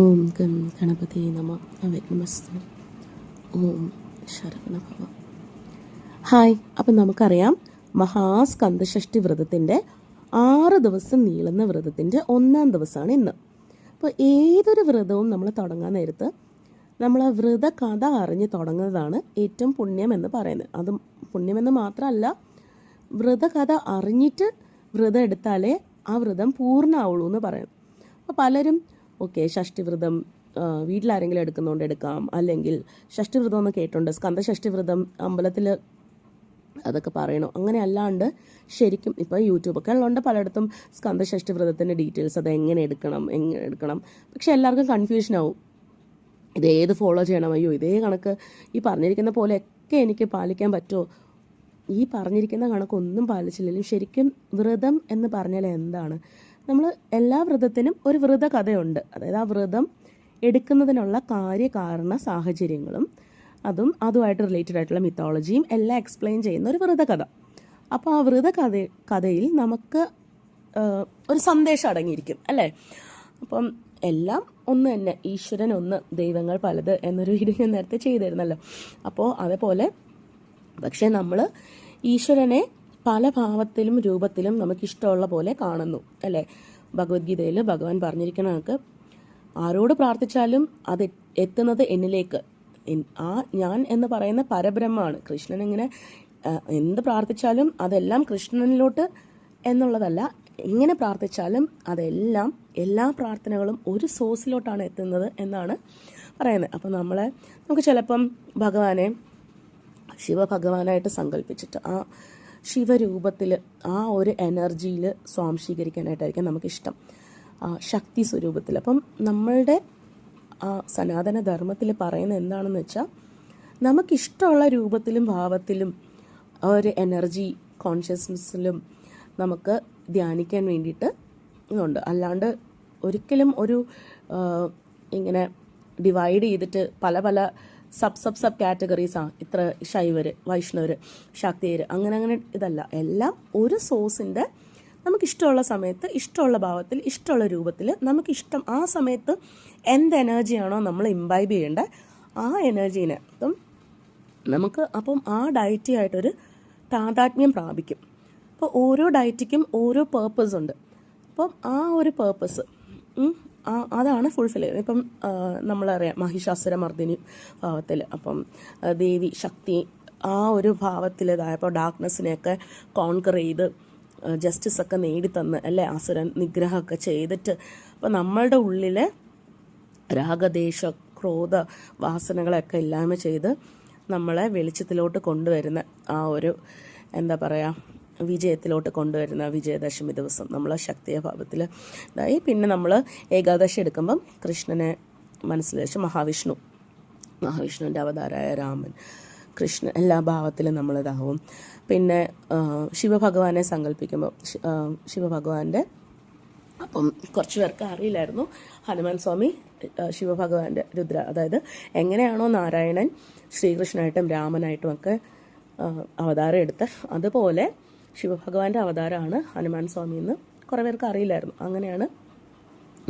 ഓം gum Ganapathi നമ. അവഗ്നമസ്തു ഓം Saravanabhava. Hi അപ്പം നമുക്കറിയാം മഹാസ്കന്ധഷ്ടി വ്രതത്തിന്റെ ആറ് ദിവസം നീളുന്ന വ്രതത്തിന്റെ ഒന്നാം ദിവസമാണ് ഇന്ന്. അപ്പോൾ ഏതൊരു വ്രതവും നമ്മൾ തുടങ്ങാൻ നേരത്ത് നമ്മൾ ആ വ്രത കഥ അറിഞ്ഞ് തുടങ്ങുന്നതാണ് ഏറ്റവും പുണ്യം എന്ന് പറയുന്നത്. അത് പുണ്യമെന്ന് മാത്രമല്ല വ്രതകഥ അറിഞ്ഞിട്ട് വ്രതം എടുത്താലേ ആ വ്രതം പൂർണമാവുള്ളൂ എന്ന് പറയും അപ്പോൾ പലരും ഓക്കെ ഷഷ്ടിവ്രതം വീട്ടിലാരെങ്കിലും എടുക്കുന്നതുകൊണ്ട് എടുക്കാം. അല്ലെങ്കിൽ ഷഷ്ടിവ്രതം എന്ന് കേട്ടുണ്ട് സ്കന്ദ ഷഷ്ടിവ്രതം അമ്പലത്തിൽ അതൊക്കെ പറയണോ? അങ്ങനെ അല്ലാണ്ട് ശരിക്കും ഇപ്പോൾ യൂട്യൂബൊക്കെ ഉള്ളതുകൊണ്ട് പലയിടത്തും സ്കന്ദ ഷഷ്ടി വ്രതത്തിന്റെ ഡീറ്റെയിൽസ് അത് എങ്ങനെ എടുക്കണം എങ്ങനെ എടുക്കണം. പക്ഷെ എല്ലാവർക്കും കൺഫ്യൂഷൻ ആവും ഇത് ഏത് ഫോളോ ചെയ്യണം? അയ്യോ ഇതേ കണക്ക് ഈ പറഞ്ഞിരിക്കുന്ന പോലെയൊക്കെ എനിക്ക് പാലിക്കാൻ പറ്റുമോ ഈ പറഞ്ഞിരിക്കുന്ന കണക്കൊന്നും പാലിച്ചില്ലെങ്കിലും ശരിക്കും വ്രതം എന്ന് പറഞ്ഞാൽ എന്താണ്? നമ്മൾ എല്ലാ വ്രതത്തിനും ഒരു വ്രത കഥയുണ്ട്. അതായത് ആ വ്രതം എടുക്കുന്നതിനുള്ള കാര്യകാരണ സാഹചര്യങ്ങളും അതും അതുമായിട്ട് റിലേറ്റഡ് ആയിട്ടുള്ള മിത്തോളജിയും എല്ലാം എക്സ്പ്ലെയിൻ ചെയ്യുന്ന ഒരു വ്രത കഥ. അപ്പോൾ ആ വ്രത കഥ കഥയിൽ നമുക്ക് ഒരു സന്ദേശം അടങ്ങിയിരിക്കും അല്ലേ? അപ്പം എല്ലാം ഒന്ന് തന്നെ ഈശ്വരൻ ഒന്ന് ദൈവങ്ങൾ പലത് എന്നൊരു വീഡിയോ ഞാൻ നേരത്തെ ചെയ്തിരുന്നല്ലോ. അപ്പോൾ അതേപോലെ പക്ഷേ നമ്മൾ ഈശ്വരനെ പല ഭാവത്തിലും രൂപത്തിലും നമുക്ക് ഇഷ്ടമുള്ള പോലെ കാണുന്നു അല്ലേ? ഭഗവത്ഗീതയിൽ ഭഗവാൻ പറഞ്ഞിരിക്കുന്ന കണക്ക് ആരോട് പ്രാർത്ഥിച്ചാലും അത് എത്തുന്നത് എന്നിലേക്ക്. ആ ഞാൻ എന്ന് പറയുന്ന പരബ്രഹ്മമാണ്. കൃഷ്ണൻ ഇങ്ങനെ എന്ത് പ്രാർത്ഥിച്ചാലും അതെല്ലാം കൃഷ്ണനിലോട്ട് എന്നുള്ളതല്ല. എങ്ങനെ പ്രാർത്ഥിച്ചാലും അതെല്ലാം എല്ലാ പ്രാർത്ഥനകളും ഒരു സോഴ്സിലോട്ടാണ് എത്തുന്നത് എന്നാണ് പറയുന്നത്. അപ്പം നമ്മളെ നമുക്ക് ചിലപ്പം ഭഗവാനെ ശിവഭഗവാനായിട്ട് സങ്കല്പിച്ചിട്ട് ആ ശിവരൂപത്തിൽ ആ ഒരു എനർജിയിൽ സ്വാംശീകരിക്കാനായിട്ടായിരിക്കും നമുക്കിഷ്ടം. ശക്തി സ്വരൂപത്തിൽ അപ്പം നമ്മളുടെ സനാതന ധർമ്മത്തിൽ പറയുന്നത് എന്താണെന്ന് വെച്ചാൽ നമുക്കിഷ്ടമുള്ള രൂപത്തിലും ഭാവത്തിലും ഒരു എനർജി കോൺഷ്യസ്നെസ്സിലും നമുക്ക് ധ്യാനിക്കാൻ വേണ്ടിയിട്ട് ഉണ്ട് അല്ലാണ്ട് ഒരിക്കലും ഒരു ഇങ്ങനെ ഡിവൈഡ് ചെയ്തിട്ട് പല പല സബ് സബ് സബ് കാറ്റഗറീസാണ് ഇത്ര ശൈവർ വൈഷ്ണവർ ശാക്തിയര് അങ്ങനെ അങ്ങനെ ഇതല്ല. എല്ലാം ഒരു സോസിന്റെ നമുക്കിഷ്ടമുള്ള സമയത്ത് ഇഷ്ടമുള്ള ഭാവത്തിൽ ഇഷ്ടമുള്ള രൂപത്തിൽ നമുക്കിഷ്ടം ആ സമയത്ത് എന്ത് എനർജിയാണോ നമ്മൾ ഇംബൈബ് ചെയ്യേണ്ടത് ആ എനർജീനെ അപ്പം നമുക്ക് അപ്പം ആ ഡയറ്റി ആയിട്ടൊരു താതാത്മ്യം പ്രാപിക്കും. അപ്പോൾ ഓരോ ഡയറ്റിക്കും ഓരോ പേർപ്പസ് ഉണ്ട്. അപ്പം ആ ഒരു പേർപ്പസ് അതാണ് ഫുൾഫിൽ ഇപ്പം നമ്മളറിയാം മഹിഷാസുര മർദ്ദിനി ഭാവത്തിൽ അപ്പം ദേവി ശക്തി ആ ഒരു ഭാവത്തിൽ ഇതായപ്പോൾ ഡാർക്ക്നെസ്സിനെയൊക്കെ കോൺകർ ചെയ്ത് ജസ്റ്റിസ് ഒക്കെ നേടിത്തന്ന് അല്ലേ അസുരൻ നിഗ്രഹമൊക്കെ ചെയ്തിട്ട്. അപ്പം നമ്മളുടെ ഉള്ളിലെ രാഗദേശ ക്രോധ വാസനകളൊക്കെ ഇല്ലായ്മ ചെയ്ത് നമ്മളെ വെളിച്ചത്തിലോട്ട് കൊണ്ടുവരുന്ന ആ ഒരു എന്താ പറയുക വിജയത്തിലോട്ട് കൊണ്ടുവരുന്ന വിജയദശമി ദിവസം. നമ്മൾ ശക്തിയ ഭാവത്തിൽ ഇതായി. പിന്നെ നമ്മൾ ഏകാദശി എടുക്കുമ്പം കൃഷ്ണനെ മനസ്സിൽ വെച്ച് മഹാവിഷ്ണു മഹാവിഷ്ണുവിന്റെ അവതാരായ രാമൻ കൃഷ്ണൻ എല്ലാ ഭാവത്തിലും നമ്മളിതാവും. പിന്നെ ശിവഭഗവാനെ സങ്കല്പിക്കുമ്പോൾ ശിവഭഗവാന്റെ അപ്പം കുറച്ച് പേർക്ക് അറിയില്ലായിരുന്നു. ഹനുമാൻ സ്വാമി ശിവഭഗവാന്റെ രുദ്ര അതായത് എങ്ങനെയാണോ നാരായണൻ ശ്രീകൃഷ്ണനായിട്ടും രാമനായിട്ടും ഒക്കെ അവതാരം എടുത്ത് അതുപോലെ ശിവഭഗവാന്റെ അവതാരമാണ് ഹനുമാൻ സ്വാമി എന്ന് കുറേ പേർക്ക് അറിയില്ലായിരുന്നു. അങ്ങനെയാണ്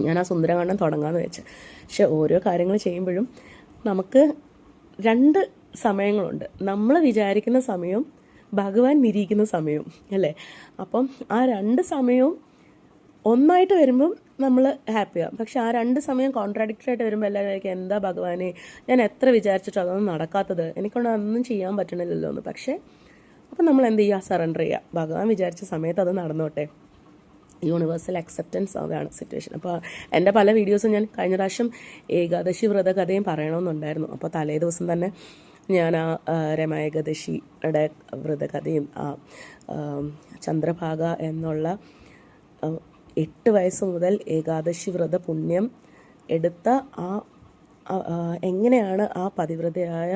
ഞാൻ ആ സുന്ദരകാണ്ഡം തുടങ്ങാമെന്ന് വെച്ചത്. പക്ഷെ ഓരോ കാര്യങ്ങൾ ചെയ്യുമ്പോഴും നമുക്ക് രണ്ട് സമയങ്ങളുണ്ട്. നമ്മൾ വിചാരിക്കുന്ന സമയവും ഭഗവാൻ നിരീക്കുന്ന സമയവും അല്ലേ? അപ്പം ആ രണ്ട് സമയവും ഒന്നായിട്ട് വരുമ്പം നമ്മൾ ഹാപ്പിയാണ് പക്ഷെ ആ രണ്ട് സമയം കോൺട്രാഡിക്റ്റർ ആയിട്ട് വരുമ്പോൾ എല്ലാവരും എന്താ ഭഗവാനെ? ഞാൻ എത്ര വിചാരിച്ചിട്ടോ അതൊന്നും നടക്കാത്തത്. എനിക്കൊന്നും ചെയ്യാൻ പറ്റണില്ലല്ലോ എന്ന്. പക്ഷേ അപ്പം നമ്മൾ എന്ത് ചെയ്യുക സറണ്ടർ ചെയ്യുക ഭഗവാൻ വിചാരിച്ച സമയത്ത് അത് നടന്നോട്ടെ. യൂണിവേഴ്സൽ അക്സെപ്റ്റൻസ് അതാണ് സിറ്റുവേഷൻ അപ്പോൾ എന്റെ പല വീഡിയോസും ഞാൻ കഴിഞ്ഞ പ്രാവശ്യം ഏകാദശി വ്രത കഥയും പറയണമെന്നുണ്ടായിരുന്നു. അപ്പോൾ തലേ ദിവസം തന്നെ ഞാൻ ആ രമ ഏകാദശിയുടെ വ്രതകഥയും ആ ചന്ദ്രഭാഗ എന്നുള്ള എട്ട് വയസ്സ് മുതൽ ഏകാദശി വ്രത പുണ്യം എടുത്ത ആ, എങ്ങനെയാണ് ആ പതിവ്രതയായ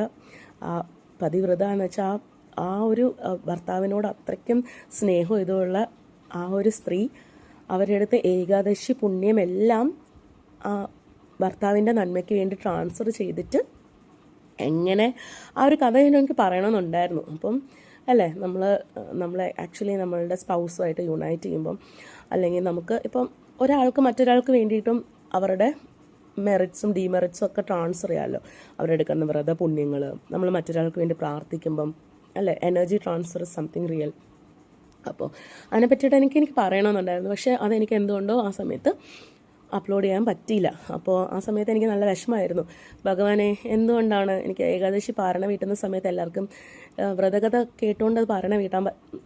ആ പതിവ്രത എന്ന് വെച്ചാൽ ആ ആ ഒരു ഭർത്താവിനോട് അത്രയ്ക്കും സ്നേഹം ഇതുള്ള ആ ഒരു സ്ത്രീ അവരുടെ അടുത്ത് ഏകാദശി പുണ്യമെല്ലാം ആ ഭർത്താവിന്റെ നന്മയ്ക്ക് വേണ്ടി ട്രാൻസ്ഫർ ചെയ്തിട്ട് എങ്ങനെ ആ ഒരു കഥ എനിക്ക് പറയണമെന്നുണ്ടായിരുന്നു. അപ്പം അല്ലേ നമ്മൾ നമ്മൾ ആക്ച്വലി നമ്മളുടെ സ്പൗസുമായിട്ട് യുണൈറ്റ് ചെയ്യുമ്പം അല്ലെങ്കിൽ നമുക്ക് ഇപ്പം ഒരാൾക്ക് മറ്റൊരാൾക്ക് വേണ്ടിയിട്ടും അവരുടെ മെറിറ്റ്സും ഡിമെറിറ്റ്സും ഒക്കെ ട്രാൻസ്ഫർ ചെയ്യാമല്ലോ. അവരെടുക്കുന്ന വ്രത പുണ്യങ്ങൾ നമ്മൾ മറ്റൊരാൾക്ക് വേണ്ടി പ്രാർത്ഥിക്കുമ്പം അല്ലേ എനർജി ട്രാൻസ്ഫർ സംതിങ് റിയൽ അപ്പോൾ അതിനെ പറ്റിയിട്ട് എനിക്ക് എനിക്ക് പറയണമെന്നുണ്ടായിരുന്നു. പക്ഷേ അതെനിക്ക് എന്തുകൊണ്ടോ ആ സമയത്ത് അപ്ലോഡ് ചെയ്യാൻ പറ്റിയില്ല. അപ്പോൾ ആ സമയത്ത് എനിക്ക് നല്ല വിഷമമായിരുന്നു. ഭഗവാനെ എന്തുകൊണ്ടാണ് എനിക്ക് ഏകാദശി പാരണ വീട്ടുന്ന സമയത്ത് എല്ലാവർക്കും വ്രതകഥ കേട്ടുകൊണ്ട് അത് പാരണ വീട്ടാൻ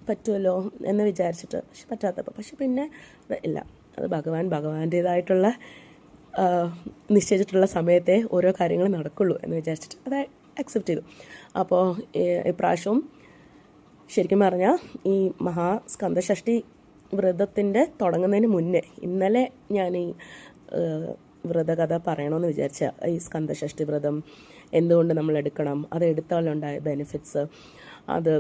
പറ്റുമല്ലോ എന്ന് വിചാരിച്ചിട്ട് പക്ഷെ പറ്റാത്തപ്പോൾ പക്ഷെ പിന്നെ ഇല്ല. അത് ഭഗവാൻ ഭഗവാന്റേതായിട്ടുള്ള നിശ്ചയിച്ചിട്ടുള്ള സമയത്തെ ഓരോ കാര്യങ്ങളും നടക്കുള്ളൂ എന്ന് വിചാരിച്ചിട്ട്. അത് അക്സെപ്റ്റ് ചെയ്തു. അപ്പോൾ ഇപ്രാവശ്യവും ശരിക്കും പറഞ്ഞാൽ ഈ മഹാസ്കന്ധഷ്ടി വ്രതത്തിന്റെ തുടങ്ങുന്നതിന് മുന്നേ ഇന്നലെ ഞാൻ ഈ വ്രതകഥ പറയണമെന്ന് വിചാരിച്ച ഈ സ്കന്ധഷ്ടി വ്രതം എന്തുകൊണ്ട് നമ്മൾ എടുക്കണം അത് എടുത്താലുണ്ടായ ബെനിഫിറ്റ്സ് അത്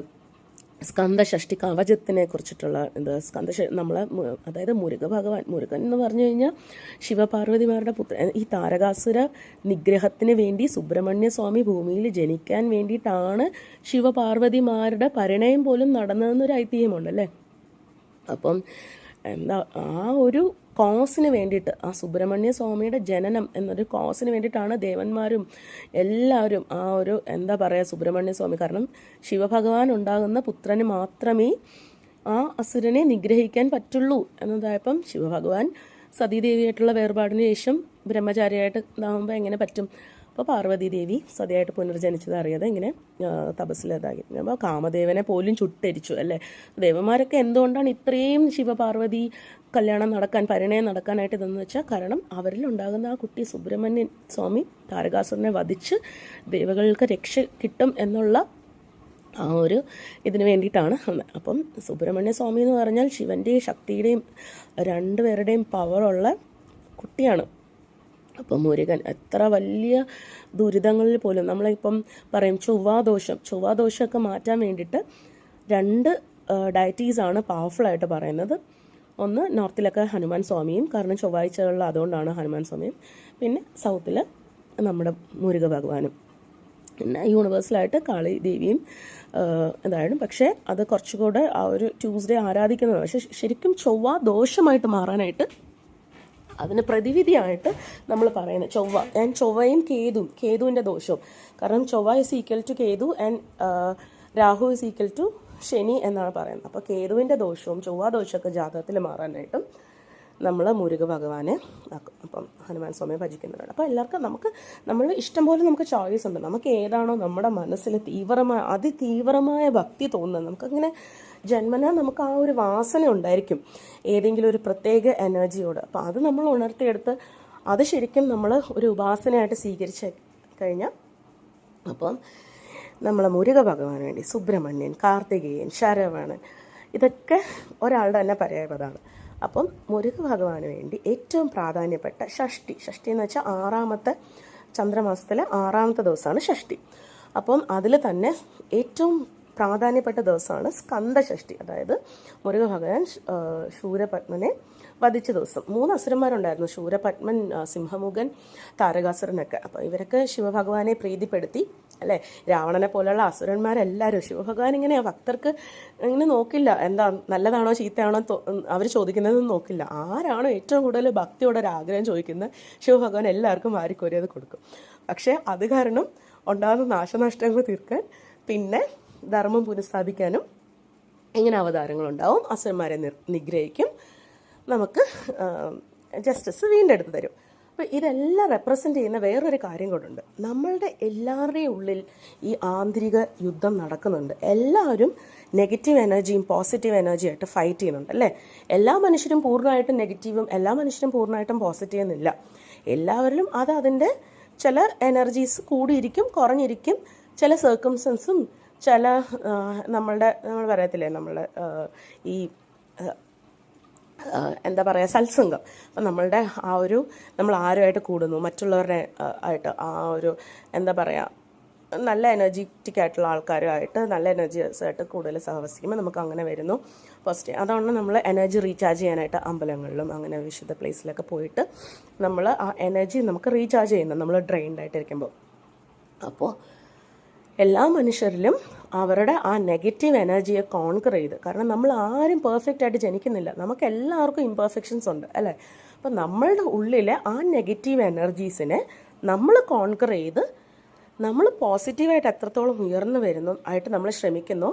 സ്കന്ദഷഷ്ടി കവചത്തിനെ കുറിച്ചിട്ടുള്ള ഇത് സ്കന്ദ നമ്മളെ അതായത് മുരുക ഭഗവാൻ മുരുകൻ എന്ന് പറഞ്ഞു കഴിഞ്ഞാൽ ശിവപാർവതിമാരുടെ പുത്ര ഈ താരകാസുര നിഗ്രഹത്തിന് വേണ്ടി സുബ്രഹ്മണ്യ സ്വാമി ഭൂമിയിൽ ജനിക്കാൻ വേണ്ടിയിട്ടാണ് ശിവപാർവതിമാരുടെ പരിണയം പോലും നടന്നതെന്നൊരു ഐതിഹ്യമുണ്ടല്ലേ? അപ്പം എന്താ ആ ഒരു കോസിന് വേണ്ടിയിട്ട് ആ സുബ്രഹ്മണ്യ സ്വാമിയുടെ ജനനം എന്നൊരു കോസിന് വേണ്ടിയിട്ടാണ് ദേവന്മാരും എല്ലാവരും ആ ഒരു എന്താ പറയുക സുബ്രഹ്മണ്യ സ്വാമി. കാരണം ശിവഭഗവാൻ ഉണ്ടാകുന്ന പുത്രന് മാത്രമേ ആ അസുരനെ നിഗ്രഹിക്കാൻ പറ്റുള്ളൂ എന്നതായപ്പം ശിവഭഗവാൻ സതീദേവിയായിട്ടുള്ള വേർപാടിന് ശേഷം ബ്രഹ്മചാരിയായിട്ട് ഇതാകുമ്പോൾ എങ്ങനെ പറ്റും? അപ്പോൾ പാർവതി ദേവി സതിയായിട്ട് പുനർജനിച്ചത് അറിയാതെ ഇങ്ങനെ ആ, തപസ്സിലതായി. അപ്പോൾ കാമദേവനെ പോലും ചുട്ടരിച്ചു അല്ലേ? ദേവന്മാരൊക്കെ എന്തുകൊണ്ടാണ് ഇത്രയും ശിവപാർവതി കല്യാണം നടക്കാൻ പരിണയം നടക്കാനായിട്ട് ഇതെന്ന് വെച്ചാൽ കാരണം അവരിൽ ഉണ്ടാകുന്ന ആ കുട്ടി സുബ്രഹ്മണ്യൻ സ്വാമി താരകാസുരനെ വധിച്ച് ദേവകൾക്ക് രക്ഷ കിട്ടും എന്നുള്ള ആ ഒരു ഇതിന് വേണ്ടിയിട്ടാണ്. അപ്പം സുബ്രഹ്മണ്യ സ്വാമി എന്ന് പറഞ്ഞാൽ ശിവന്റെയും ശക്തിയുടെയും രണ്ടുപേരുടെയും പവറുള്ള കുട്ടിയാണ്. അപ്പം മുരുകൻ എത്ര വലിയ ദുരിതങ്ങളിൽ പോലും നമ്മളിപ്പം പറയും ചൊവ്വാദോഷം ചൊവ്വാദോഷമൊക്കെ മാറ്റാൻ വേണ്ടിയിട്ട് രണ്ട് ഡയറ്റീസാണ് പവർഫുള്ളായിട്ട് പറയുന്നത്. ഒന്ന് നോർത്തിലൊക്കെ ഹനുമാൻ സ്വാമിയും കാരണം ചൊവ്വാഴ്ചകളിൽ അതുകൊണ്ടാണ് ഹനുമാൻ സ്വാമിയും. പിന്നെ സൗത്തിൽ നമ്മുടെ മുരുക ഭഗവാനും. പിന്നെ യൂണിവേഴ്സലായിട്ട് കാളി ദേവിയും ഇതായിരുന്നു. പക്ഷേ അത് കുറച്ചുകൂടെ ആ ഒരു ട്യൂസ്ഡേ ആരാധിക്കുന്നതാണ് പക്ഷേ ശരിക്കും ചൊവ്വ ദോഷമായിട്ട് മാറാനായിട്ട് അതിന് പ്രതിവിധിയായിട്ട് നമ്മൾ പറയുന്നത് ചൊവ്വ. ആൻഡ് ചൊവ്വയും കേതും കേതുവിന്റെ ദോഷവും. കാരണം ചൊവ്വ is equal to Ketu and Rahu is equal to Shani എന്നാണ് പറയുന്നത്. അപ്പോൾ കേതുവിന്റെ ദോഷവും ചൊവ്വ ദോഷമൊക്കെ ജാതകത്തിൽ മാറാനായിട്ടും നമ്മൾ മുരുക ഭഗവാനെ അപ്പം ഹനുമാൻ സ്വാമിയെ ഭജിക്കുന്നവരാണ് അപ്പോൾ എല്ലാവർക്കും നമുക്ക് നമ്മൾ ഇഷ്ടം പോലെ നമുക്ക് ചോയ്സ് ഉണ്ട്. നമുക്ക് ഏതാണോ നമ്മുടെ മനസ്സിൽ തീവ്രമായ അതിതീവ്രമായ ഭക്തി തോന്നുന്നത്. നമുക്കങ്ങനെ ജന്മന നമുക്ക് ആ ഒരു വാസന ഉണ്ടായിരിക്കും. ഏതെങ്കിലും ഒരു പ്രത്യേക എനർജിയോട്. അപ്പോൾ അത് നമ്മൾ ഉണർത്തിയെടുത്ത് അത് ശരിക്കും നമ്മൾ ഒരു ഉപാസനയായിട്ട് സ്വീകരിച്ച കഴിഞ്ഞാൽ അപ്പം നമ്മളെ മുരുക ഭഗവാന് വേണ്ടി സുബ്രഹ്മണ്യൻ കാർത്തികേയൻ ശരവണൻ ഇതൊക്കെ ഒരാളുടെ തന്നെ പര്യായപദമാണ് അപ്പം മുരുക ഭഗവാന് വേണ്ടി ഏറ്റവും പ്രാധാന്യപ്പെട്ട ഷഷ്ടി. ഷഷ്ടി എന്ന് വെച്ചാൽ ആറാമത്തെ ചന്ദ്രമാസത്തിലെ ആറാമത്തെ ദിവസമാണ് ഷഷ്ടി. അപ്പം അതിൽ തന്നെ ഏറ്റവും പ്രാധാന്യപ്പെട്ട ദിവസമാണ് സ്കന്ദഷഷ്ടി അതായത് മുരുക ഭഗവാൻ ശൂരപത്മനെ വധിച്ച ദിവസം. മൂന്ന് അസുരന്മാരുണ്ടായിരുന്നു. ശൂരപത്മൻ സിംഹമുഖൻ താരകാസുരനൊക്കെ. അപ്പോൾ ഇവരൊക്കെ ശിവഭഗവാനെ പ്രീതിപ്പെടുത്തി അല്ലേ? രാവണനെ പോലെയുള്ള അസുരന്മാരെല്ലാവരും ശിവഭഗവാൻ ഇങ്ങനെ ഭക്തർക്ക് ഇങ്ങനെ നോക്കില്ല. എന്താ നല്ലതാണോ ചീത്തയാണോ അവർ ചോദിക്കുന്നതെന്ന് നോക്കില്ല. ആരാണോ ഏറ്റവും കൂടുതൽ ഭക്തിയോടെ ഒരു ആഗ്രഹം ചോദിക്കുന്നത് ശിവഭഗവാൻ എല്ലാവർക്കും വാരിക്കോരി അത് കൊടുക്കും. പക്ഷേ അത് കാരണം ഉണ്ടാകുന്ന നാശനഷ്ടങ്ങൾ തീർക്കാൻ പിന്നെ ധർമ്മം പുനഃസ്ഥാപിക്കാനും ഇങ്ങനെ അവതാരങ്ങളുണ്ടാവും. അസുരന്മാരെ നിഗ്രഹിക്കും. നമുക്ക് ജസ്റ്റിസ് വീണ്ടെടുത്ത് തരും. അപ്പോൾ ഇതെല്ലാം റെപ്രസെന്റ് ചെയ്യുന്ന വേറൊരു കാര്യം കൂടുണ്ട് നമ്മളുടെ എല്ലാവരുടെയും ഉള്ളിൽ ഈ ആന്തരിക യുദ്ധം നടക്കുന്നുണ്ട്. എല്ലാവരും നെഗറ്റീവ് എനർജിയും പോസിറ്റീവ് എനർജിയും ആയിട്ട് ഫൈറ്റ് ചെയ്യുന്നുണ്ട് അല്ലേ? എല്ലാ മനുഷ്യരും പൂർണമായിട്ടും നെഗറ്റീവും എല്ലാ മനുഷ്യരും പൂർണമായിട്ടും പോസിറ്റീവ് എന്നില്ല. എല്ലാവരിലും അത് അതിന്റെ ചില എനർജീസ് കൂടിയിരിക്കും കുറഞ്ഞിരിക്കും. ചില സർക്കംസ്റ്റൻസും ചില നമ്മളുടെ നമ്മൾ പറയത്തില്ലേ നമ്മളുടെ ഈ എന്താ പറയുക സത്സംഗം. അപ്പം നമ്മളുടെ ആ ഒരു നമ്മൾ ആരുമായിട്ട് കൂടുന്നു മറ്റുള്ളവരുടെ ആയിട്ട് ആ ഒരു എന്താ പറയുക നല്ല എനർജറ്റിക് ആയിട്ടുള്ള ആൾക്കാരുമായിട്ട് നല്ല എനർജിയസ് ആയിട്ട് കൂടുതൽ സഹവസിക്കുമ്പോൾ നമുക്ക് അങ്ങനെ വരുന്നു. ഫസ്റ്റ് അതുകൊണ്ട് നമ്മൾ എനർജി റീചാർജ് ചെയ്യാനായിട്ട് അമ്പലങ്ങളിലും അങ്ങനെ വിശുദ്ധ പ്ലേസിലൊക്കെ പോയിട്ട് നമ്മൾ ആ എനർജി നമുക്ക് റീചാർജ് ചെയ്യുന്നു. നമ്മൾ ഡ്രെയിൻഡ് ആയിട്ടിരിക്കുമ്പോൾ. അപ്പോൾ എല്ലാ മനുഷ്യരിലും അവരുടെ ആ നെഗറ്റീവ് എനർജിയെ കോൺകർ ചെയ്ത്. കാരണം നമ്മൾ ആരും പെർഫെക്റ്റ് ആയിട്ട് ജനിക്കുന്നില്ല. നമുക്ക് എല്ലാവർക്കും ഇംപെർഫെക്ഷൻസ് ഉണ്ട് അല്ലേ? അപ്പം നമ്മളുടെ ഉള്ളിലെ ആ നെഗറ്റീവ് എനർജീസിനെ നമ്മൾ കോൺകർ ചെയ്ത് നമ്മൾ പോസിറ്റീവായിട്ട് എത്രത്തോളം ഉയർന്നു വരുന്നു ആയിട്ട് നമ്മൾ ശ്രമിക്കുന്നു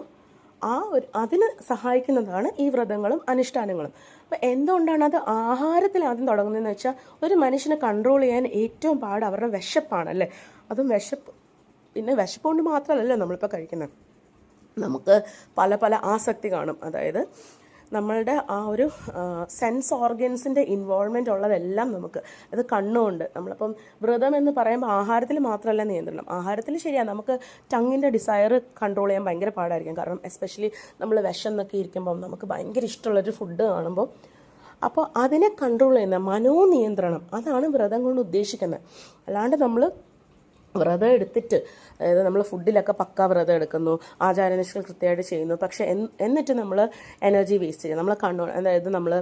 ആ ഒരു അതിന് സഹായിക്കുന്നതാണ് ഈ വ്രതങ്ങളും അനുഷ്ഠാനങ്ങളും. അപ്പം എന്തുകൊണ്ടാണ് അത് ആഹാരത്തിൽ ആദ്യം തുടങ്ങുന്നതെന്ന് വെച്ചാൽ ഒരു മനുഷ്യനെ കൺട്രോൾ ചെയ്യാൻ ഏറ്റവും പാട് അവരുടെ വിശപ്പാണ് അല്ലേ? അതും വിശപ്പ് പിന്നെ വിശപ്പ് കൊണ്ട് മാത്രമല്ലല്ലോ നമ്മളിപ്പോൾ കഴിക്കുന്നത്. നമുക്ക് പല പല ആസക്തി കാണും. അതായത് നമ്മളുടെ ആ ഒരു സെൻസ് ഓർഗൻസിന്റെ ഇൻവോൾവ്മെന്റ് ഉള്ളതെല്ലാം നമുക്ക് അത് കണ്ണുകൊണ്ട് നമ്മളിപ്പം വ്രതം എന്ന് പറയുമ്പോൾ ആഹാരത്തിൽ മാത്രമല്ല നിയന്ത്രണം. ആഹാരത്തിൽ ശരിയാണ് നമുക്ക് ടങ്ങിന്റെ ഡിസയർ കൺട്രോൾ ചെയ്യാൻ ഭയങ്കര പാടായിരിക്കും. കാരണം എസ്പെഷ്യലി നമ്മൾ വിശന്നൊക്കെ ഇരിക്കുമ്പം നമുക്ക് ഭയങ്കര ഇഷ്ടമുള്ളൊരു ഫുഡ് കാണുമ്പോൾ അപ്പോൾ അതിനെ കൺട്രോൾ ചെയ്യുന്ന മനോനിയന്ത്രണം അതാണ് വ്രതം കൊണ്ട് ഉദ്ദേശിക്കുന്നത്. അല്ലാണ്ട് നമ്മൾ വ്രതം എടുത്തിട്ട് അതായത് നമ്മൾ ഫുഡിലൊക്കെ പക്ക വ്രതം എടുക്കുന്നു ആചാരനിഷ്ഠകൾ കൃത്യമായിട്ട് ചെയ്യുന്നു. പക്ഷേ എന്നിട്ട് നമ്മൾ എനർജി വേസ്റ്റ് ചെയ്യുക നമ്മൾ കണ്ണു അതായത് നമ്മൾ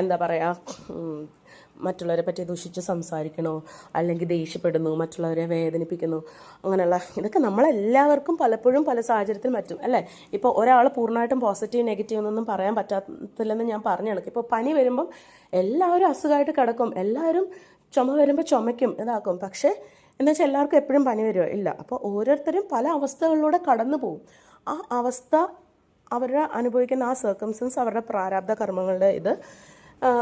എന്താ പറയുക മറ്റുള്ളവരെ പറ്റി ദൂഷിച്ച് സംസാരിക്കണോ അല്ലെങ്കിൽ ദേഷ്യപ്പെടുന്നു മറ്റുള്ളവരെ വേദനിപ്പിക്കുന്നു അങ്ങനെയുള്ള ഇതൊക്കെ നമ്മളെല്ലാവർക്കും പലപ്പോഴും പല സാഹചര്യത്തിൽ പറ്റും അല്ലേ? ഇപ്പോൾ ഒരാൾ പൂർണമായിട്ടും പോസിറ്റീവ് നെഗറ്റീവ് എന്നൊന്നും പറയാൻ പറ്റാത്തില്ലെന്ന് ഞാൻ പറഞ്ഞു കണക്ക്. ഇപ്പോൾ പനി വരുമ്പം എല്ലാവരും അസുഖമായിട്ട് കിടക്കും. എല്ലാവരും ചുമ വരുമ്പോൾ ചുമയ്ക്കും ഇതാക്കും. പക്ഷേ എന്ന് വെച്ചാൽ എല്ലാവർക്കും എപ്പോഴും പനി വരുമോ ഇല്ല. അപ്പോൾ ഓരോരുത്തരും പല അവസ്ഥകളിലൂടെ കടന്നു പോകും. ആ അവസ്ഥ അവരുടെ അനുഭവിക്കുന്ന ആ സർക്കംസ്റ്റൻസ് അവരുടെ പ്രാരാബ്ധ കർമ്മങ്ങളുടെ ഇത്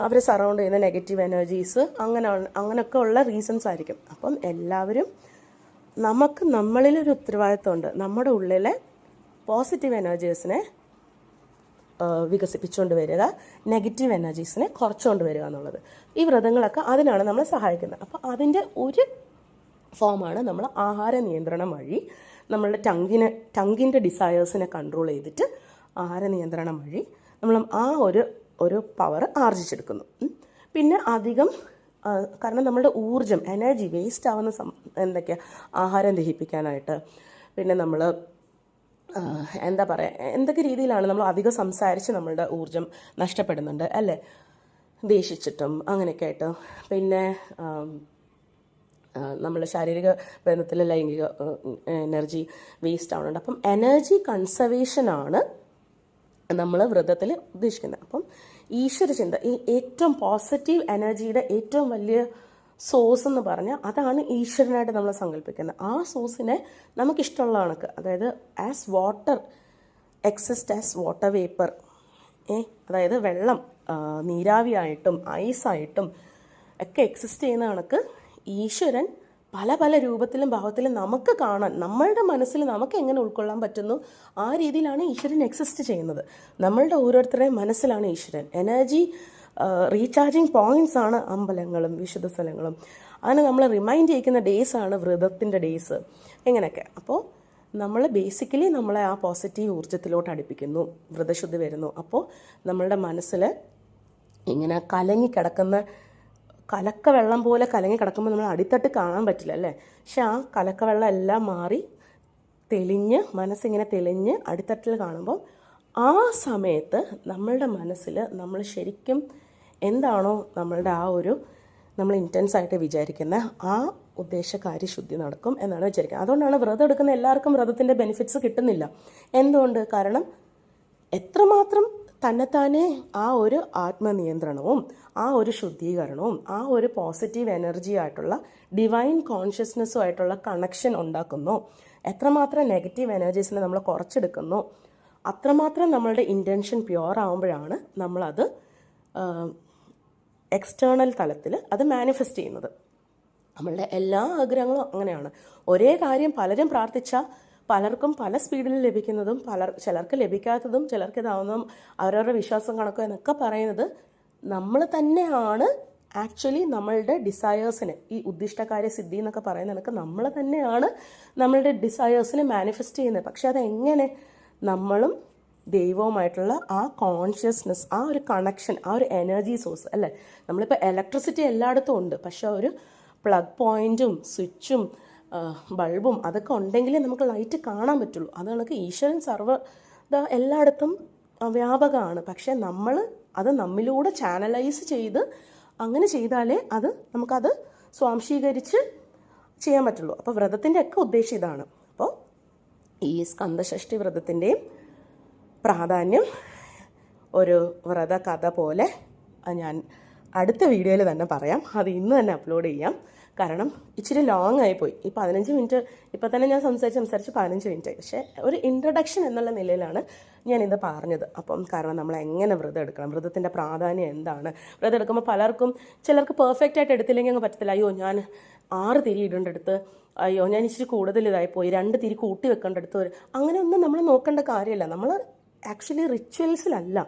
അവർ സറൗണ്ട് ചെയ്യുന്ന നെഗറ്റീവ് എനർജീസ് അങ്ങനെ അങ്ങനെയൊക്കെ ഉള്ള റീസൺസ് ആയിരിക്കും. അപ്പം എല്ലാവരും നമുക്ക് നമ്മളിലൊരു ഉത്തരവാദിത്വമുണ്ട്. നമ്മുടെ ഉള്ളിലെ പോസിറ്റീവ് എനർജീസിനെ വികസിപ്പിച്ചുകൊണ്ട് വരിക നെഗറ്റീവ് എനർജീസിനെ കുറച്ചുകൊണ്ട് വരിക എന്നുള്ളത്. ഈ വ്രതങ്ങളൊക്കെ അതിനാണ് നമ്മളെ സഹായിക്കുന്നത്. അപ്പോൾ അതിന്റെ ഒരു ഫോമാണ് നമ്മൾ ആഹാര നിയന്ത്രണം വഴി നമ്മളുടെ ടങ്കിനെ ടങ്കിന്റെ ഡിസയേഴ്സിനെ കൺട്രോൾ ചെയ്തിട്ട് ആഹാര നിയന്ത്രണം വഴി നമ്മൾ ആ ഒരു ഒരു പവർ ആർജിച്ചെടുക്കുന്നു. പിന്നെ അധികം കാരണം നമ്മളുടെ ഊർജം എനർജി വേസ്റ്റ് ആവുന്ന സം എന്തൊക്കെയാണ് ആഹാരം ദഹിപ്പിക്കാനായിട്ട്. പിന്നെ നമ്മൾ എന്താ പറയുക എന്തൊക്കെ രീതിയിലാണ് നമ്മൾ അധികം സംസാരിച്ച് നമ്മളുടെ ഊർജം നഷ്ടപ്പെടുന്നുണ്ട് അല്ലേ? ദേഷിച്ചിട്ടും അങ്ങനെയൊക്കെ ആയിട്ട്. പിന്നെ നമ്മൾ ശാരീരിക ബന്ധത്തിൽ ലൈംഗിക എനർജി വേസ്റ്റ് ആവുന്നുണ്ട് അപ്പം എനർജി കൺസർവേഷനാണ് നമ്മൾ വ്രതത്തിൽ ഉദ്ദേശിക്കുന്നത്. അപ്പം ഈശ്വര ചിന്ത ഈ ഏറ്റവും പോസിറ്റീവ് എനർജിയുടെ ഏറ്റവും വലിയ സോഴ്സ് എന്ന് പറഞ്ഞാൽ അതാണ് ഈശ്വരനായിട്ട് നമ്മൾ സങ്കല്പിക്കുന്നത്. ആ സോഴ്സിനെ നമുക്കിഷ്ടമുള്ള കണക്ക് അതായത് as water exist as water vapour ഏ അതായത് വെള്ളം നീരാവി നീരാവിയായിട്ടും ഐസായിട്ടും ഒക്കെ എക്സിസ്റ്റ് ചെയ്യുന്ന കണക്ക് ഈശ്വരൻ പല പല രൂപത്തിലും ഭാവത്തിലും നമുക്ക് കാണാൻ നമ്മളുടെ മനസ്സിൽ നമുക്ക് എങ്ങനെ ഉൾക്കൊള്ളാൻ പറ്റുന്നു ആ രീതിയിലാണ് ഈശ്വരൻ എക്സിസ്റ്റ് ചെയ്യുന്നത്. നമ്മളുടെ ഓരോരുത്തരുടെയും മനസ്സിലാണ് ഈശ്വരൻ. എനർജി റീചാർജിങ് പോയിന്റ്സ് ആണ് അമ്പലങ്ങളും വിശുദ്ധ സ്ഥലങ്ങളും. അങ്ങനെ നമ്മൾ റിമൈൻഡ് ചെയ്യിക്കുന്ന ഡേയ്സ് ആണ് വ്രതത്തിന്റെ ഡേയ്സ് എങ്ങനെയൊക്കെ അപ്പോൾ നമ്മൾ ബേസിക്കലി നമ്മളെ ആ പോസിറ്റീവ് ഊർജത്തിലോട്ട് അടുപ്പിക്കുന്നു വ്രതശുദ്ധി വരുന്നു. അപ്പോൾ നമ്മളുടെ മനസ്സിൽ ഇങ്ങനെ കലങ്ങി കിടക്കുന്ന കലക്ക വെള്ളം പോലെ കലങ്ങി കിടക്കുമ്പോൾ നമ്മൾ അടിത്തട്ട് കാണാൻ പറ്റില്ല അല്ലേ? പക്ഷെ ആ കലക്ക വെള്ളം എല്ലാം മാറി തെളിഞ്ഞ് മനസ്സിങ്ങനെ തെളിഞ്ഞ് അടിത്തട്ടിൽ കാണുമ്പോൾ ആ സമയത്ത് നമ്മളുടെ മനസ്സിൽ നമ്മൾ ശരിക്കും എന്താണോ നമ്മളുടെ ആ ഒരു നമ്മൾ ഇന്റൻസ് ആയിട്ട് വിചാരിക്കുന്ന ആ ഉദ്ദേശകാര്യ ശുദ്ധി നടക്കും എന്നാണ് വിചാരിക്കുന്നത്. അതുകൊണ്ടാണ് വ്രതം എടുക്കുന്ന എല്ലാവർക്കും വ്രതത്തിന്റെ ബെനിഫിറ്റ്സ് കിട്ടുന്നില്ല. എന്തുകൊണ്ട്? കാരണം എത്രമാത്രം തന്നെത്താനെ ആ ഒരു ആത്മനിയന്ത്രണവും ആ ഒരു ശുദ്ധീകരണവും ആ ഒരു പോസിറ്റീവ് എനർജി ആയിട്ടുള്ള ഡിവൈൻ കോൺഷ്യസ്നെസ്സും ആയിട്ടുള്ള കണക്ഷൻ ഉണ്ടാക്കുന്നു. എത്രമാത്രം നെഗറ്റീവ് എനർജീസിനെ നമ്മൾ കുറച്ചെടുക്കുന്നു അത്രമാത്രം നമ്മളുടെ ഇന്റൻഷൻ പ്യുവർ ആകുമ്പോഴാണ് നമ്മളത് എക്സ്റ്റേണൽ തലത്തിൽ അത് മാനിഫെസ്റ്റ് ചെയ്യുന്നത്. നമ്മളുടെ എല്ലാ ആഗ്രഹങ്ങളും അങ്ങനെയാണ്. ഒരേ കാര്യം പലരും പ്രാർത്ഥിച്ചാൽ പലർക്കും പല സ്പീഡിൽ ലഭിക്കുന്നതും പലർ ചിലർക്ക് ലഭിക്കാത്തതും ചിലർക്ക് ഇതാവുന്നതും അവരവരുടെ വിശ്വാസം കണക്കോ എന്നൊക്കെ പറയുന്നത് നമ്മൾ തന്നെയാണ് ആക്ച്വലി നമ്മളുടെ ഡിസയേഴ്സിന് ഈ ഉദ്ദിഷ്ടകാര്യ സിദ്ധി എന്നൊക്കെ പറയുന്ന കണക്ക് നമ്മൾ തന്നെയാണ് നമ്മളുടെ ഡിസയേഴ്സിനെ മാനിഫെസ്റ്റ് ചെയ്യുന്നത്. പക്ഷെ അതെങ്ങനെ നമ്മളും ദൈവവുമായിട്ടുള്ള ആ കോൺഷ്യസ്നെസ് ആ ഒരു കണക്ഷൻ ആ ഒരു എനർജി സോഴ്സ് അല്ലേ? നമ്മളിപ്പോൾ ഇലക്ട്രിസിറ്റി എല്ലായിടത്തും ഉണ്ട്. പക്ഷെ ഒരു പ്ലഗ് പോയിന്റും സ്വിച്ചും ബൾബും അതൊക്കെ ഉണ്ടെങ്കിലേ നമുക്ക് ലൈറ്റ് കാണാൻ പറ്റുള്ളൂ. അത് കണക്ക് ഈശ്വരൻ സർവ ദാ എല്ലായിടത്തും വ്യാപകമാണ്. പക്ഷേ നമ്മൾ അത് നമ്മിലൂടെ ചാനലൈസ് ചെയ്ത് അങ്ങനെ ചെയ്താലേ അത് നമുക്കത് സ്വാംശീകരിച്ച് ചെയ്യാൻ പറ്റുള്ളൂ. അപ്പോൾ വ്രതത്തിന്റെ ഒക്കെ ഉദ്ദേശം ഇതാണ്. അപ്പോൾ ഈ സ്കന്ദഷഷ്ടി വ്രതത്തിന്റെയും പ്രാധാന്യം ഒരു വ്രത കഥ പോലെ ഞാൻ അടുത്ത വീഡിയോയിൽ തന്നെ പറയാം. അത് ഇന്ന് തന്നെ അപ്ലോഡ് ചെയ്യാം. കാരണം ഇച്ചിരി ലോങ് ആയിപ്പോയി. ഈ പതിനഞ്ച് മിനിറ്റ് ഇപ്പം തന്നെ ഞാൻ സംസാരിച്ച് സംസാരിച്ച് പതിനഞ്ച് മിനിറ്റ് ആയി പക്ഷേ ഒരു ഇൻട്രൊഡക്ഷൻ എന്നുള്ള നിലയിലാണ് ഞാനിത് പറഞ്ഞത്. അപ്പം കാരണം നമ്മൾ എങ്ങനെ വ്രതം എടുക്കണം? വ്രതത്തിന്റെ പ്രാധാന്യം എന്താണ്? വ്രതം എടുക്കുമ്പോൾ പലർക്കും ചിലർക്ക് പെർഫെക്റ്റ് ആയിട്ട് എടുത്തില്ലെങ്കിൽ അങ്ങ് പറ്റത്തില്ല. അയ്യോ ഞാൻ ആറ് തിരി ഇടേണ്ടടുത്ത് അയ്യോ ഞാൻ ഇച്ചിരി കൂടുതൽ പോയി. രണ്ട് തിരി കൂട്ടി വെക്കേണ്ടടുത്ത് ഒരു അങ്ങനെയൊന്നും നമ്മൾ നോക്കേണ്ട കാര്യമില്ല. നമ്മൾ ആക്ച്വലി റിച്വൽസിലല്ല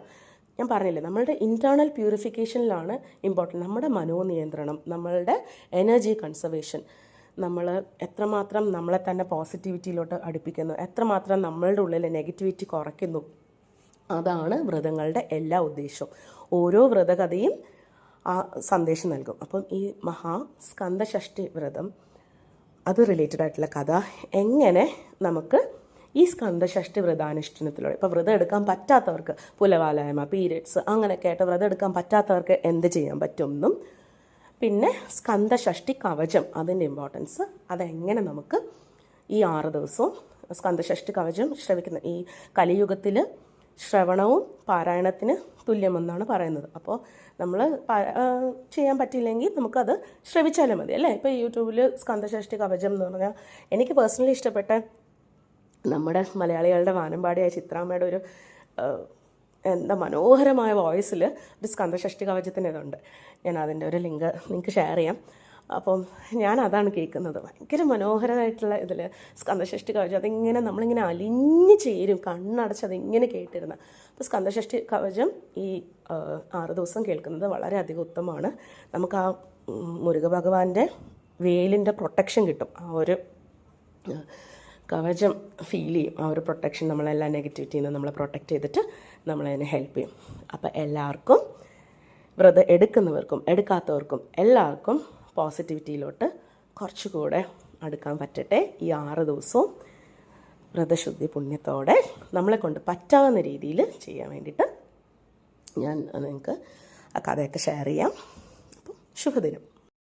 ഞാൻ പറഞ്ഞില്ലേ നമ്മളുടെ ഇന്റേർണൽ പ്യൂരിഫിക്കേഷനിലാണ് ഇമ്പോർട്ടന്റ് നമ്മുടെ മനോനിയന്ത്രണം നമ്മളുടെ എനർജി കൺസർവേഷൻ നമ്മൾ എത്രമാത്രം നമ്മളെ തന്നെ പോസിറ്റിവിറ്റിയിലോട്ട് അടുപ്പിക്കുന്നു എത്രമാത്രം നമ്മളുടെ ഉള്ളിലെ നെഗറ്റിവിറ്റി കുറയ്ക്കുന്നു. അതാണ് വ്രതങ്ങളുടെ എല്ലാ ഉദ്ദേശവും. ഓരോ വ്രതകഥയും ആ സന്ദേശം നൽകും. അപ്പം ഈ മഹാ സ്കന്ദഷഷ്ടി വ്രതം അത് റിലേറ്റഡ് ആയിട്ടുള്ള കഥ എങ്ങനെ നമുക്ക് ഈ സ്കന്ദഷഷ്ടി വ്രതാനുഷ്ഠാനത്തിലൂടെ. ഇപ്പോൾ വ്രതം എടുക്കാൻ പറ്റാത്തവർക്ക് പുലവാലായ്മ പീരിയഡ്സ് അങ്ങനെയൊക്കെ ആയിട്ട് വ്രതം എടുക്കാൻ പറ്റാത്തവർക്ക് എന്ത് ചെയ്യാൻ പറ്റുമെന്നും പിന്നെ സ്കന്ദഷഷ്ടി കവചം അതിന്റെ ഇമ്പോർട്ടൻസ് അതെങ്ങനെ നമുക്ക് ഈ ആറ് ദിവസവും സ്കന്ദഷഷ്ടി കവചം ശ്രവിക്കുന്ന ഈ കലിയുഗത്തിൽ ശ്രവണവും പാരായണത്തിന് തുല്യമെന്നാണ് പറയുന്നത്. അപ്പോൾ നമ്മൾ ചെയ്യാൻ പറ്റിയില്ലെങ്കിൽ നമുക്കത് ശ്രവിച്ചാലും മതി. അല്ലേ? ഇപ്പോൾ യൂട്യൂബിൽ സ്കന്ദഷഷ്ടി കവചം എന്ന് പറഞ്ഞാൽ എനിക്ക് പേഴ്സണലി ഇഷ്ടപ്പെട്ട നമ്മുടെ മലയാളികളുടെ വാനമ്പാടിയായ ചിത്രാമ്മയുടെ ഒരു എന്താ മനോഹരമായ വോയിസിൽ ഒരു സ്കന്ധഷ്ടി കവചത്തിന് ഇതുണ്ട് ഞാൻ അതിന്റെ ഒരു ലിങ്ക് നിങ്ങൾക്ക് ഷെയർ ചെയ്യാം. അപ്പം ഞാൻ അതാണ് കേൾക്കുന്നത്. ഭയങ്കര മനോഹരമായിട്ടുള്ള ഇതിൽ സ്കന്ധഷ്ടി കവചം. അതിങ്ങനെ നമ്മളിങ്ങനെ അലിഞ്ഞ് ചേരും കണ്ണടച്ച് അതിങ്ങനെ കേട്ടിരുന്ന. അപ്പോൾ സ്കന്ധഷ്ടി കവചം ഈ ആറ് ദിവസം കേൾക്കുന്നത് വളരെയധികം ഉത്തമമാണ്. നമുക്ക് ആ മുരുക ഭഗവാന്റെ വേലിന്റെ പ്രൊട്ടക്ഷൻ കിട്ടും. ആ ഒരു കവചം ഫീൽ ചെയ്യും. ആ ഒരു പ്രൊട്ടക്ഷൻ നമ്മളെല്ലാ നെഗറ്റിവിറ്റിയിൽ നിന്ന് നമ്മളെ പ്രൊട്ടക്റ്റ് ചെയ്തിട്ട് നമ്മളതിനെ ഹെൽപ്പ് ചെയ്യും. അപ്പോൾ എല്ലാവർക്കും വ്രതം എടുക്കുന്നവർക്കും എടുക്കാത്തവർക്കും എല്ലാവർക്കും പോസിറ്റിവിറ്റിയിലോട്ട് കുറച്ചുകൂടെ അടുക്കാൻ പറ്റട്ടെ. ഈ ആറ് ദിവസവും വ്രതശുദ്ധി പുണ്യത്തോടെ നമ്മളെ കൊണ്ട് പറ്റാവുന്ന രീതിയിൽ ചെയ്യാൻ വേണ്ടിയിട്ട് ഞാൻ നിങ്ങൾക്ക് ആ കഥയൊക്കെ ഷെയർ ചെയ്യാം. അപ്പം ശുഭദിനം.